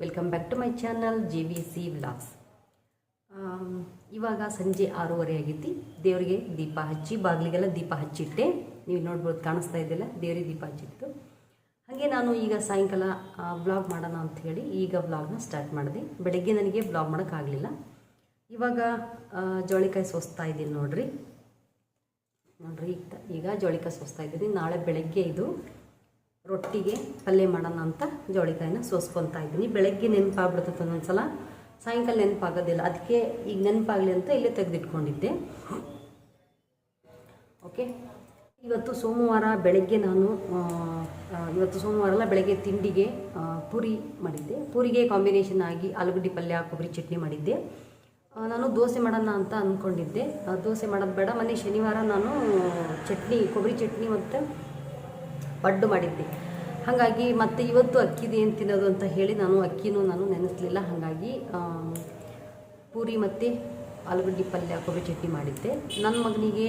Welcome back to my channel J V C vlogs ಇವಾಗ ಸಂಜೆ ಆರೂವರೆ ಆಗೈತಿ ದೇವರಿಗೆ ದೀಪ ಹಚ್ಚಿ, ಬಾಗಿಲಿಗೆಲ್ಲ ದೀಪ ಹಚ್ಚಿಟ್ಟೆ. ನೀವು ನೋಡ್ಬೋದು, ಕಾಣಿಸ್ತಾ ಇದ್ದಿಲ್ಲ ದೇವರಿಗೆ ದೀಪ ಹಚ್ಚಿತ್ತು. ಹಾಗೆ ನಾನು ಈಗ ಸಾಯಂಕಾಲ ವ್ಲಾಗ್ ಮಾಡೋಣ ಅಂತ ಹೇಳಿ ಈಗ ವ್ಲಾಗ್ನ ಸ್ಟಾರ್ಟ್ ಮಾಡಿದೆ. ಬೆಳಗ್ಗೆ ನನಗೆ ವ್ಲಾಗ್ ಮಾಡೋಕ್ಕಾಗಲಿಲ್ಲ ಇವಾಗ ಜೋಳಿಕಾಯಿ ಸೋಸ್ತಾ ಇದ್ದೀನಿ ನೋಡ್ರಿ. ನೋಡ್ರಿ, ಈಗ ಈಗ ಜೋಳಿಕಾಯಿ ಸೋಸ್ತಾ ಇದ್ದೀನಿ. ನಾಳೆ ಬೆಳಗ್ಗೆ ಇದು ರೊಟ್ಟಿಗೆ ಪಲ್ಯ ಮಾಡೋಣ ಅಂತ ಜೋಳಿಕಾಯಿನ ಸೋಸ್ಕೊತಾ ಇದ್ದೀನಿ. ಬೆಳಗ್ಗೆ ನೆನಪಾಗ್ಬಿಡ್ತದೆ ಒಂದೊಂದ್ಸಲ. ಸಾಯಂಕಾಲ ನೆನಪಾಗೋದಿಲ್ಲ. ಅದಕ್ಕೆ ಈಗ ನೆನಪಾಗಲಿ ಅಂತ ಇಲ್ಲೇ ತೆಗೆದಿಟ್ಕೊಂಡಿದ್ದೆ. ಓಕೆ. ಇವತ್ತು ಸೋಮವಾರ ಬೆಳಗ್ಗೆ ನಾನು ಇವತ್ತು ಸೋಮವಾರ ಅಲ್ಲ, ಬೆಳಗ್ಗೆ ತಿಂಡಿಗೆ ಪೂರಿ ಮಾಡಿದ್ದೆ. ಪೂರಿಗೆ ಕಾಂಬಿನೇಷನ್ ಆಗಿ ಆಲೂಗಡ್ಡೆ ಪಲ್ಯ, ಕೊಬ್ಬರಿ ಚಟ್ನಿ ಮಾಡಿದ್ದೆ. ನಾನು ದೋಸೆ ಮಾಡೋಣ ಅಂತ ಅಂದ್ಕೊಂಡಿದ್ದೆ ದೋಸೆ ಮಾಡೋದು ಬೇಡ. ಮೊನ್ನೆ ಶನಿವಾರ ನಾನು ಚಟ್ನಿ, ಕೊಬ್ಬರಿ ಚಟ್ನಿ ಮತ್ತು ಪಡ್ಡು ಮಾಡಿದ್ದೆ. ಹಾಗಾಗಿ ಮತ್ತೆ ಇವತ್ತು ಅಕ್ಕಿದೆ ಏನು ತಿನ್ನೋದು ಅಂತ ಹೇಳಿ ನಾನು ಅಕ್ಕಿನೂ ನಾನು ನೆನೆಸಲಿಲ್ಲ. ಹಾಗಾಗಿ ಪೂರಿ ಮತ್ತು ಆಲೂಗಡ್ಡೆ ಪಲ್ಯ, ಕೊಬ್ಬರಿ ಚಟ್ನಿ ಮಾಡಿದ್ದೆ. ನನ್ನ ಮಗನಿಗೆ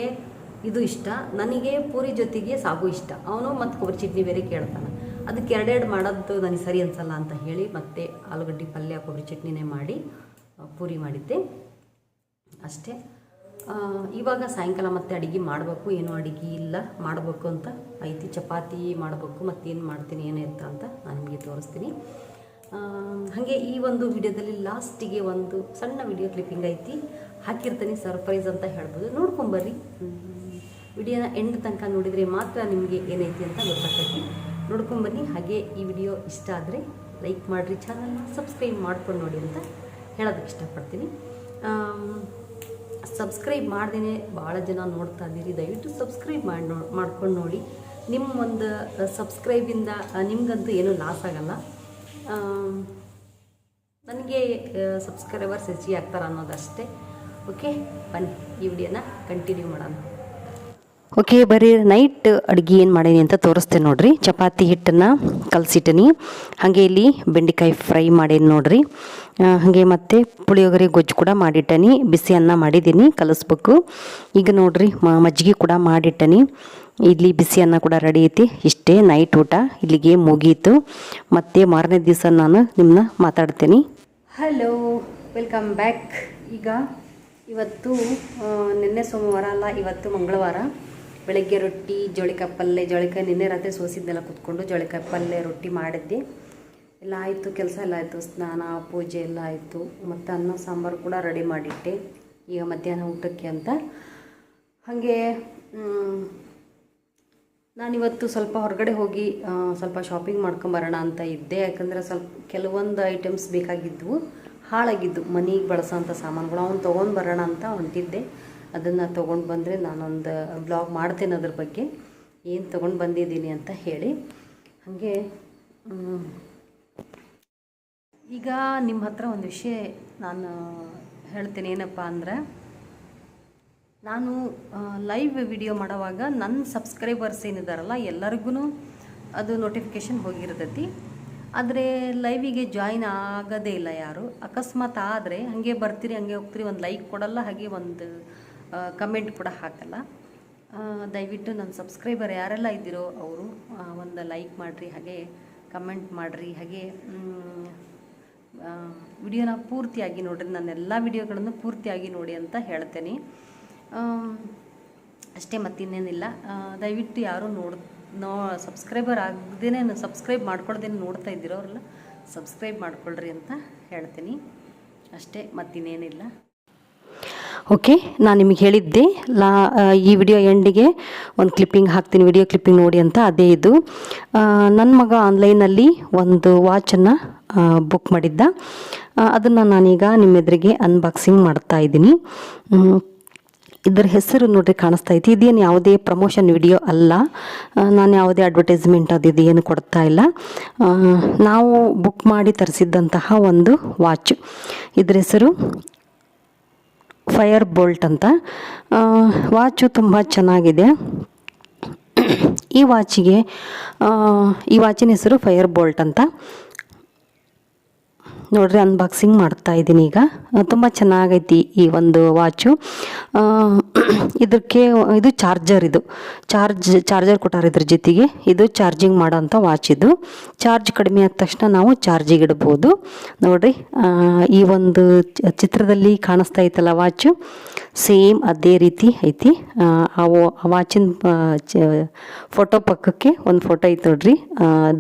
ಇದು ಇಷ್ಟ. ನನಗೆ ಪೂರಿ ಜೊತೆಗೆ ಸಾಗು ಇಷ್ಟ. ಅವನು ಮತ್ತು ಕೊಬ್ಬರಿ ಚಟ್ನಿ ಬೇರೆ ಕೇಳ್ತಾನೆ. ಅದಕ್ಕೆ ಎರಡೆರಡು ಮಾಡೋದು ನನಗೆ ಸರಿ ಅನ್ಸಲ್ಲ ಅಂತ ಹೇಳಿ ಮತ್ತೆ ಆಲೂಗಡ್ಡೆ ಪಲ್ಯ, ಕೊಬ್ಬರಿ ಚಟ್ನಿನೇ ಮಾಡಿ ಪೂರಿ ಮಾಡಿದ್ದೆ. ಅಷ್ಟೇ. ಇವಾಗ ಸಾಯಂಕಾಲ ಮತ್ತೆ ಅಡುಗೆ ಮಾಡಬೇಕು, ಏನು ಅಡುಗೆ ಇಲ್ಲ, ಮಾಡಬೇಕು ಅಂತ ಐತಿ, ಚಪಾತಿ ಮಾಡಬೇಕು, ಮತ್ತೇನು ಮಾಡ್ತೀನಿ ಏನಿರ್ತ ಅಂತ ನಾನು ನಿಮಗೆ ತೋರಿಸ್ತೀನಿ. ಹಾಗೆ ಈ ಒಂದು ವಿಡಿಯೋದಲ್ಲಿ ಲಾಸ್ಟಿಗೆ ಒಂದು ಸಣ್ಣ ವಿಡಿಯೋ ಕ್ಲಿಪ್ಪಿಂಗ್ ಐತಿ, ಹಾಕಿರ್ತೀನಿ, ಸರ್ಪ್ರೈಸ್ ಅಂತ ಹೇಳ್ಬೋದು. ನೋಡ್ಕೊಂಬರ್ರಿ ವಿಡಿಯೋನ ಎಂಡ್ ತನಕ ನೋಡಿದರೆ ಮಾತ್ರ ನಿಮಗೆ ಏನೈತಿ ಅಂತ ಗೊತ್ತಾಗ್ತೈತಿ. ನೋಡ್ಕೊಂಬನ್ನಿ ಹಾಗೆ ಈ ವಿಡಿಯೋ ಇಷ್ಟ ಆದರೆ ಲೈಕ್ ಮಾಡಿರಿ ಚಾನಲ್ನ ಸಬ್ಸ್ಕ್ರೈಬ್ ಮಾಡ್ಕೊಂಡು ನೋಡಿ ಅಂತ ಹೇಳೋದಕ್ಕೆ ಇಷ್ಟಪಡ್ತೀನಿ. ಸಬ್ಸ್ಕ್ರೈಬ್ ಮಾಡ್ದೇ ಭಾಳ ಜನ ನೋಡ್ತಾ ಇದ್ದೀರಿ. ದಯವಿಟ್ಟು ಸಬ್ಸ್ಕ್ರೈಬ್ ಮಾಡಿ ನೋ ಮಾಡ್ಕೊಂಡು ನೋಡಿ. ನಿಮ್ಮ ಒಂದು ಸಬ್ಸ್ಕ್ರೈಬಿಂದ ನಿಮಗಂತೂ ಏನೂ ಲಾಸ್ ಆಗಲ್ಲ. ನನಗೆ ಸಬ್ಸ್ಕ್ರೈಬರ್ಸ್ ಹೆಚ್ಚಿಗೆ ಆಗ್ತಾರ ಅನ್ನೋದಷ್ಟೇ. ಓಕೆ, ಬನ್ನಿ, ಈ ವಿಡಿಯೋನ ಕಂಟಿನ್ಯೂ ಮಾಡೋಣ. ಓಕೆ, ಬರೀ ನೈಟ್ ಅಡುಗೆ ಏನು ಮಾಡೀನಿ ಅಂತ ತೋರಿಸ್ತೇನೆ ನೋಡಿರಿ. ಚಪಾತಿ ಹಿಟ್ಟನ್ನು ಕಲಸಿಟ್ಟಿನಿ. ಹಾಗೆ ಇಲ್ಲಿ ಬೆಂಡೆಕಾಯಿ ಫ್ರೈ ಮಾಡೀನಿ ನೋಡ್ರಿ. ಹಾಗೆ ಮತ್ತು ಪುಳಿಯೋಗರೆ ಗೊಜ್ಜು ಕೂಡ ಮಾಡಿಟ್ಟನಿ. ಬಿಸಿ ಅನ್ನ ಮಾಡಿದ್ದೀನಿ ಕಲಿಸ್ಬೇಕು. ಈಗ ನೋಡ್ರಿ ಮಜ್ಜಿಗೆ ಕೂಡ ಮಾಡಿಟ್ಟನಿ. ಇಲ್ಲಿ ಬಿಸಿ ಅನ್ನ ಕೂಡ ರೆಡಿ ಐತಿ. ಇಷ್ಟೇ ನೈಟ್ ಊಟ. ಇಲ್ಲಿಗೆ ಮುಗೀತು. ಮತ್ತು ಮಾರನೇ ದಿವಸ ನಾನು ನಿಮ್ಮನ್ನ ಮಾತಾಡ್ತೀನಿ. ಹಲೋ ವೆಲ್ಕಮ್ ಬ್ಯಾಕ್ ಈಗ ಇವತ್ತು ನಿನ್ನೆ ಸೋಮವಾರ ಅಲ್ಲ, ಇವತ್ತು ಮಂಗಳವಾರ. ಬೆಳಗ್ಗೆ ರೊಟ್ಟಿ ಜೋಳಿಕಾಯಿ ಪಲ್ಯ ಜೋಳಿಕಾಯಿ ನಿನ್ನೆ ರಾತ್ರಿ ಸೋಸಿದ್ದೆಲ್ಲ ಕುತ್ಕೊಂಡು ಜೋಳಿಕಾಯಿ ಪಲ್ಯ ರೊಟ್ಟಿ ಮಾಡಿದ್ದೆ. ಎಲ್ಲ ಆಯಿತು, ಕೆಲಸ ಎಲ್ಲ ಆಯಿತು. ಸ್ನಾನ, ಪೂಜೆ ಎಲ್ಲ ಆಯಿತು. ಮತ್ತು ಅನ್ನ, ಸಾಂಬಾರು ಕೂಡ ರೆಡಿ ಮಾಡಿಟ್ಟೆ. ಈಗ ಮಧ್ಯಾಹ್ನ ಊಟಕ್ಕೆ ಅಂತ. ಹಾಗೆ ನಾನಿವತ್ತು ಸ್ವಲ್ಪ ಹೊರಗಡೆ ಹೋಗಿ ಸ್ವಲ್ಪ ಶಾಪಿಂಗ್ ಮಾಡ್ಕೊಂಬರೋಣ ಅಂತ ಇದ್ದೆ. ಯಾಕಂದರೆ ಸ್ವಲ್ಪ ಕೆಲವೊಂದು ಐಟಮ್ಸ್ ಬೇಕಾಗಿದ್ವು. ಹಾಳಾಗಿದ್ದು. ಮನೆಗೆ ಬಳಸೋಂಥ ಸಾಮಾನುಗಳು. ಅವ್ನು ತೊಗೊಂಡು ಬರೋಣ ಅಂತ ಹೊಂಟಿದ್ದೆ ಅದನ್ನು ತೊಗೊಂಡು ಬಂದರೆ ನಾನೊಂದು ಬ್ಲಾಗ್ ಮಾಡ್ತೇನೆ ಅದ್ರ ಬಗ್ಗೆ. ಏನು ತೊಗೊಂಡು ಬಂದಿದ್ದೀನಿ ಅಂತ ಹೇಳಿ. ಹಾಗೆ ಈಗ ನಿಮ್ಮ ಹತ್ರ ಒಂದು ವಿಷಯ ನಾನು ಹೇಳ್ತೀನಿ, ಏನಪ್ಪ ಅಂದ್ರೆ ನಾನು ಲೈವ್ ವಿಡಿಯೋ ಮಾಡೋವಾಗ ನನ್ನ ಸಬ್ಸ್ಕ್ರೈಬರ್ಸ್ ಏನಿದಾರಲ್ಲ ಎಲ್ಲರಿಗೂ ಅದು ನೋಟಿಫಿಕೇಷನ್ ಹೋಗಿರ್ತೈತಿ. ಆದರೆ ಲೈವಿಗೆ ಜಾಯಿನ್ ಆಗೋದೇ ಇಲ್ಲ ಯಾರು. ಅಕಸ್ಮಾತ್ ಆದರೆ ಹಾಗೆ ಬರ್ತೀರಿ, ಹಾಗೆ ಹೋಗ್ತೀರಿ, ಒಂದು ಲೈಕ್ ಕೊಡಲ್ಲ, ಹಾಗೆ ಒಂದು ಕಮೆಂಟ್ ಕೂಡ ಹಾಕಲ್ಲ. ದಯವಿಟ್ಟು ನನ್ನ ಸಬ್ಸ್ಕ್ರೈಬರ್ ಯಾರೆಲ್ಲ ಇದ್ದೀರೋ ಅವರು ಒಂದು ಲೈಕ್ ಮಾಡಿರಿ, ಹಾಗೆ ಕಮೆಂಟ್ ಮಾಡಿರಿ, ಹಾಗೆ ವಿಡಿಯೋನ ಪೂರ್ತಿಯಾಗಿ ನೋಡಿರಿ, ನನ್ನ ಎಲ್ಲ ವಿಡಿಯೋಗಳನ್ನು ಪೂರ್ತಿಯಾಗಿ ನೋಡಿ ಅಂತ ಹೇಳ್ತೇನೆ. ಅಷ್ಟೇ ಮತ್ತಿನ್ನೇನಿಲ್ಲ. ದಯವಿಟ್ಟು ಯಾರು ನೋಡ್, ನೋ, ಸಬ್ಸ್ಕ್ರೈಬರ್ ಆಗದೇನೆ ಸಬ್ಸ್ಕ್ರೈಬ್ ಮಾಡ್ಕೊಳ್ದೇನು ನೋಡ್ತಾ ಇದ್ದೀರೋ ಅವರೆಲ್ಲ, ಸಬ್ಸ್ಕ್ರೈಬ್ ಮಾಡ್ಕೊಳ್ರಿ ಅಂತ ಹೇಳ್ತೀನಿ. ಅಷ್ಟೇ ಮತ್ತಿನ್ನೇನಿಲ್ಲ. ಓಕೆ ನಾನು ನಿಮಗೆ ಹೇಳಿದ್ದೆ, ಲಾ ಈ ವಿಡಿಯೋ ಎಂಡಿಗೆ ಒಂದು ಕ್ಲಿಪ್ಪಿಂಗ್ ಹಾಕ್ತೀನಿ ವಿಡಿಯೋ ಕ್ಲಿಪ್ಪಿಂಗ್ ನೋಡಿ ಅಂತ ಅದೇ ಇದು. ನನ್ನ ಮಗ ಆನ್ಲೈನಲ್ಲಿ ಒಂದು ವಾಚನ್ನು ಬುಕ್ ಮಾಡಿದ್ದ. ಅದನ್ನು ನಾನೀಗ ನಿಮ್ಮ ಎದುರಿಗೆ ಅನ್ಬಾಕ್ಸಿಂಗ್ ಮಾಡ್ತಾ ಇದ್ದೀನಿ. ಇದರ ಹೆಸರು ನೋಡ್ರಿ ಕಾಣಿಸ್ತಾ ಇತ್ತು ಇದೇನು ಯಾವುದೇ ಪ್ರಮೋಷನ್ ವಿಡಿಯೋ ಅಲ್ಲ. ನಾನು ಯಾವುದೇ ಅಡ್ವರ್ಟೈಸ್ಮೆಂಟ್ ಅದು ಇದು ಏನು ಕೊಡ್ತಾ ಇಲ್ಲ. ನಾವು ಬುಕ್ ಮಾಡಿ ತರಿಸಿದ್ದಂತಹ ಒಂದು ವಾಚ್ ಇದ್ರ ಹೆಸರು ಫೈರ್ ಬೋಲ್ಟ್ ಅಂತ. ವಾಚು ತುಂಬ ಚೆನ್ನಾಗಿದೆ. ಈ ವಾಚಿಗೆ ಈ ವಾಚಿನ ಹೆಸರು ಫೈರ್ ಬೋಲ್ಟ್ ಅಂತ. ನೋಡ್ರಿ ಅನ್ಬಾಕ್ಸಿಂಗ್ ಮಾಡ್ತಾ ಇದ್ದೀನಿ ಈಗ. ತುಂಬ ಚೆನ್ನಾಗೈತಿ ಈ ಒಂದು ವಾಚು ಇದಕ್ಕೆ ಇದು ಚಾರ್ಜರ್ ಇದು. ಚಾರ್ಜ್ ಚಾರ್ಜರ್ ಕೊಟ್ಟಾರ ಇದ್ರ ಜೊತೆಗೆ ಇದು ಚಾರ್ಜಿಂಗ್ ಮಾಡೋಂಥ ವಾಚ್ ಇದು. ಚಾರ್ಜ್ ಕಡಿಮೆ ಆದ ತಕ್ಷಣ ನಾವು ಚಾರ್ಜಿಗೆ ಇಡ್ಬೋದು. ನೋಡ್ರಿ ಈ ಒಂದು ಚಿತ್ರದಲ್ಲಿ ಕಾಣಿಸ್ತಾ ಐತಲ್ಲ ವಾಚು ಸೇಮ್ ಅದೇ ರೀತಿ ಐತಿ. ಆ, ವಾಚಿನ ಫೋಟೋ ಪಕ್ಕಕ್ಕೆ ಒಂದು ಫೋಟೋ ಐತೆ ನೋಡ್ರಿ.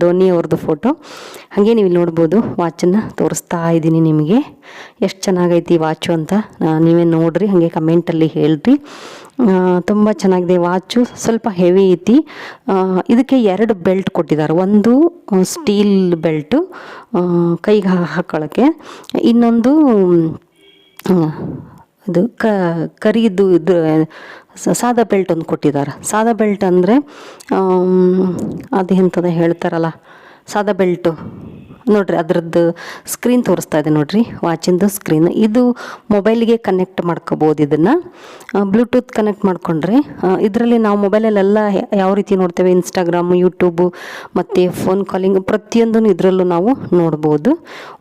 ಧೋನಿ ಅವ್ರದ್ದು ಫೋಟೋ ಹಾಗೆ ನೀವು ಇಲ್ಲಿ ನೋಡ್ಬೋದು ವಾಚನ್ನು ತೋರಿಸ್ತಾ ಇದ್ದೀನಿ ನಿಮಗೆ. ಎಷ್ಟು ಚೆನ್ನಾಗೈತಿ ವಾಚು ಅಂತ. ನೀವೇ ನೋಡಿರಿ, ಹಾಗೆ ಕಮೆಂಟಲ್ಲಿ ಹೇಳ್ರಿ. ತುಂಬ ಚೆನ್ನಾಗಿದೆ ವಾಚು ಸ್ವಲ್ಪ ಹೆವಿ ಐತಿ. ಇದಕ್ಕೆ ಎರಡು ಬೆಲ್ಟ್ ಕೊಟ್ಟಿದ್ದಾರೆ. ಒಂದು ಸ್ಟೀಲ್ ಬೆಲ್ಟು ಕೈಗೆ ಹಾಕೊಳ್ಳೋಕ್ಕೆ ಇನ್ನೊಂದು ಇದು ಕ, ಕರಿದು ಇದು ಸಾದಾ ಬೆಲ್ಟ್ ಒಂದು ಕೊಟ್ಟಿದ್ದಾರೆ. ಸಾದಾ ಬೆಲ್ಟ್ ಅಂದರೆ ಅದು ಎಂಥದ ಹೇಳ್ತಾರಲ್ಲ, ಸಾದಾ ಬೆಲ್ಟು ನೋಡ್ರಿ ಅದರದ್ದು ಸ್ಕ್ರೀನ್ ತೋರಿಸ್ತಾ ಇದೆ ನೋಡ್ರಿ ವಾಚಿಂದು ಸ್ಕ್ರೀನ್ ಇದು ಮೊಬೈಲಿಗೆ ಕನೆಕ್ಟ್ ಮಾಡ್ಕೋಬೋದು ಇದನ್ನು. ಬ್ಲೂಟೂತ್ ಕನೆಕ್ಟ್ ಮಾಡಿಕೊಂಡ್ರೆ ಇದರಲ್ಲಿ ನಾವು ಮೊಬೈಲಲ್ಲೆಲ್ಲ ಯಾವ ರೀತಿ ನೋಡ್ತೇವೆ? ಇನ್ಸ್ಟಾಗ್ರಾಮು ಯೂಟ್ಯೂಬು ಮತ್ತು ಫೋನ್ ಕಾಲಿಂಗ್ ಪ್ರತಿಯೊಂದೂ ಇದರಲ್ಲೂ ನಾವು ನೋಡ್ಬೋದು.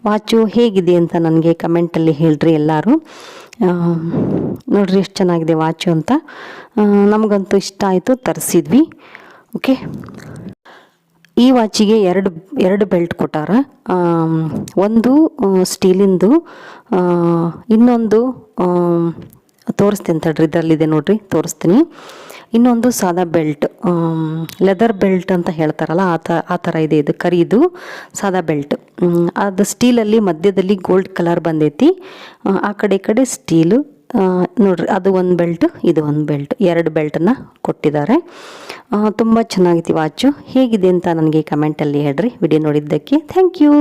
ವಾಚು ಹೇಗಿದೆ ಅಂತ ನನಗೆ ಕಮೆಂಟಲ್ಲಿ ಹೇಳ್ರಿ ಎಲ್ಲರೂ. ನೋಡ್ರಿ ಎಷ್ಟು ಚೆನ್ನಾಗಿದೆ ವಾಚು ಅಂತ. ನಮಗಂತೂ ಇಷ್ಟ ಆಯಿತು, ತರಿಸಿದ್ವಿ. ಓಕೆ ಈ ವಾಚಿಗೆ ಎರಡು ಎರಡು ಬೆಲ್ಟ್ ಕೊಟ್ಟಾರ. ಒಂದು ಸ್ಟೀಲಿಂದು ಇನ್ನೊಂದು ತೋರಿಸ್ತೀನಿ ತಡ್ರಿ ಇದರಲ್ಲಿದೆ ನೋಡ್ರಿ ತೋರಿಸ್ತೀನಿ. ಇನ್ನೊಂದು ಸಾದಾ ಬೆಲ್ಟ್ ಲೆದರ್ ಬೆಲ್ಟ್ ಅಂತ ಹೇಳ್ತಾರಲ್ಲ ಆ ಆ ಥರ ಇದೆ ಇದು ಕರಿದು ಸಾದಾ ಬೆಲ್ಟ್. ಅದು ಸ್ಟೀಲಲ್ಲಿ ಮಧ್ಯದಲ್ಲಿ ಗೋಲ್ಡ್ ಕಲರ್ ಬಂದೈತಿ. ಆ, ಕಡೆ ಈ ಕಡೆ ಸ್ಟೀಲು ನೋಡ್ರಿ, ಅದು ಒಂದು ಬೆಲ್ಟ್, ಇದು ಒಂದು ಬೆಲ್ಟ್, ಎರಡು ಬೆಲ್ಟನ್ನು ಕೊಟ್ಟಿದ್ದಾರೆ. ತುಂಬ ಚೆನ್ನಾಗಿತ್ತು ವಾಚು. ಹೇಗಿದೆ ಅಂತ ನನಗೆ ಕಮೆಂಟಲ್ಲಿ ಹೇಳ್ರಿ. ವಿಡಿಯೋ ನೋಡಿದ್ದಕ್ಕೆ ಥ್ಯಾಂಕ್ ಯು